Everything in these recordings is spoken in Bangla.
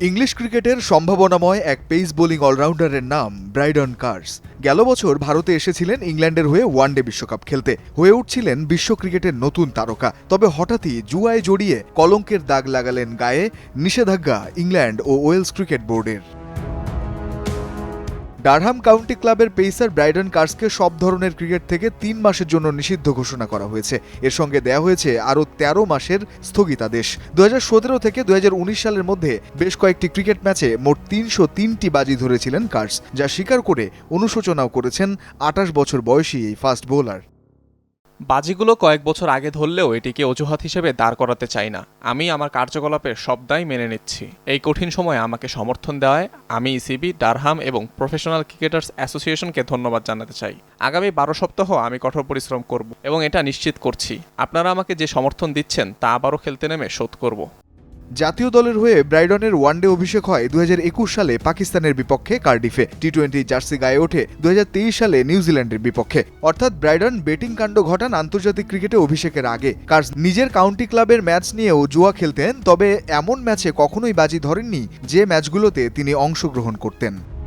ইংলিশ ক্রিকেটের সম্ভাবনাময় এক পেস বোলিং অলরাউন্ডারের নাম ব্রাইডন কার্স। গেল বছর ভারতে এসেছিলেন ইংল্যান্ডের হয়ে ওয়ানডে বিশ্বকাপ খেলতে। হয়ে উঠছিলেন বিশ্ব ক্রিকেটের নতুন তারকা। তবে হঠাৎই জুয়ায় জড়িয়ে কলঙ্কের দাগ লাগালেন গায়ে নিষেধাজ্ঞা ইংল্যান্ড ও ওয়েলস ক্রিকেট বোর্ডের। ডারহাম কাউন্টি ক্লাবের পেইসার ব্রাইডন কার্সকে সব ধরনের ক্রিকেট থেকে তিন মাসের জন্য নিষিদ্ধ ঘোষণা করা হয়েছে। এর সঙ্গে দেয়া হয়েছে আরও তেরো মাসের স্থগিতাদেশ। দু হাজার সতেরো থেকে দুহাজার উনিশ সালের মধ্যে বেশ কয়েকটি ক্রিকেট ম্যাচে মোট তিনশো তিনটি বাজি ধরেছিলেন কার্স, যা স্বীকার করে অনুশোচনাও করেছেন আটাশ বছর বয়সী এই ফাস্ট বোলার। বাজিগুলো কয়েক বছর আগে ধরলেও এটিকে অজুহাত হিসেবে দাঁড় করাতে চাই না। আমি আমার কার্যকলাপের সবদাই মেনে নিচ্ছি। এই কঠিন সময়ে আমাকে সমর্থন দেওয়ায় আমি ইসিবি ডারহাম এবং প্রফেশনাল ক্রিকেটার্স অ্যাসোসিয়েশনকে ধন্যবাদ জানাতে চাই। আগামী বারো সপ্তাহ আমি কঠোর পরিশ্রম করব এবং এটা নিশ্চিত করছি। আপনারা আমাকে যে সমর্থন দিচ্ছেন তা আবারও খেলতে নেমে শোধ করব। জাতীয় দলের হয়ে ব্রাইডনের ওয়ানডে অভিষেক হয় দু হাজার একুশ সালে পাকিস্তানের বিপক্ষে কার্ডিফে। টি টোয়েন্টি জার্সি গায়ে ওঠে দুহাজার তেইশ সালে নিউজিল্যান্ডের বিপক্ষে। অর্থাৎ ব্রাইডন ব্যাটিং কাণ্ড ঘটান আন্তর্জাতিক ক্রিকেটে অভিষেকের আগে। কার নিজের কাউন্টি ক্লাবের ম্যাচ নিয়েও জুয়া খেলতেন, তবে এমন ম্যাচে কখনোই বাজি ধরেননি যে ম্যাচগুলোতে তিনি অংশগ্রহণ করতেন।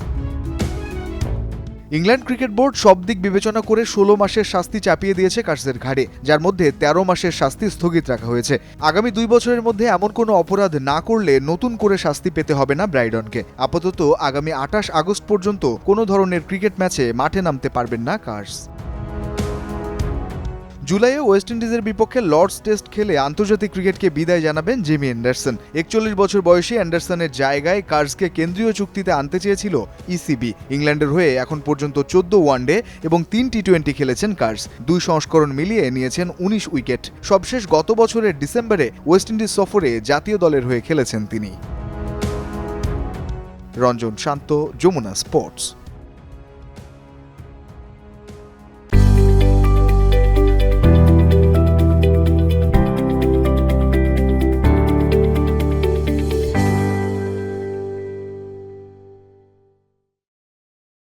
ইংল্যান্ড ক্রিকেট বোর্ড সব দিক বিবেচনা করে ষোলো মাসের শাস্তি চাপিয়ে দিয়েছে কার্সের ঘাড়ে, যার মধ্যে তেরো মাসের শাস্তি স্থগিত রাখা হয়েছে। আগামী দুই বছরের মধ্যে এমন কোনো অপরাধ না করলে নতুন করে শাস্তি পেতে হবে না ব্রাইডনকে। আপাতত আগামী আটাশ আগস্ট পর্যন্ত কোনো ধরনের ক্রিকেট ম্যাচে মাঠে নামতে পারবেন না কার্স। জুলাইয়ে ওয়েস্ট ইন্ডিজের বিপক্ষে লর্ডস টেস্ট খেলে আন্তর্জাতিক ক্রিকেটকে বিদায় জানাবেন জিমি অ্যান্ডারসন। একচল্লিশ বছর বয়সী অ্যান্ডারসনের জায়গায় কার্সকে কেন্দ্রীয় চুক্তিতে আনতে চেয়েছিল ইসিবি। ইংল্যান্ডের হয়ে এখন পর্যন্ত চোদ্দ ওয়ানডে এবং তিন টি টোয়েন্টি খেলেছেন কার্স দুই সংস্করণ মিলিয়ে নিয়েছেন উনিশ উইকেট। সবশেষ গত বছরের ডিসেম্বরে ওয়েস্ট ইন্ডিজ সফরে জাতীয় দলের হয়ে খেলেছেন তিনি। রঞ্জন শান্ত, যমুনা স্পোর্টস।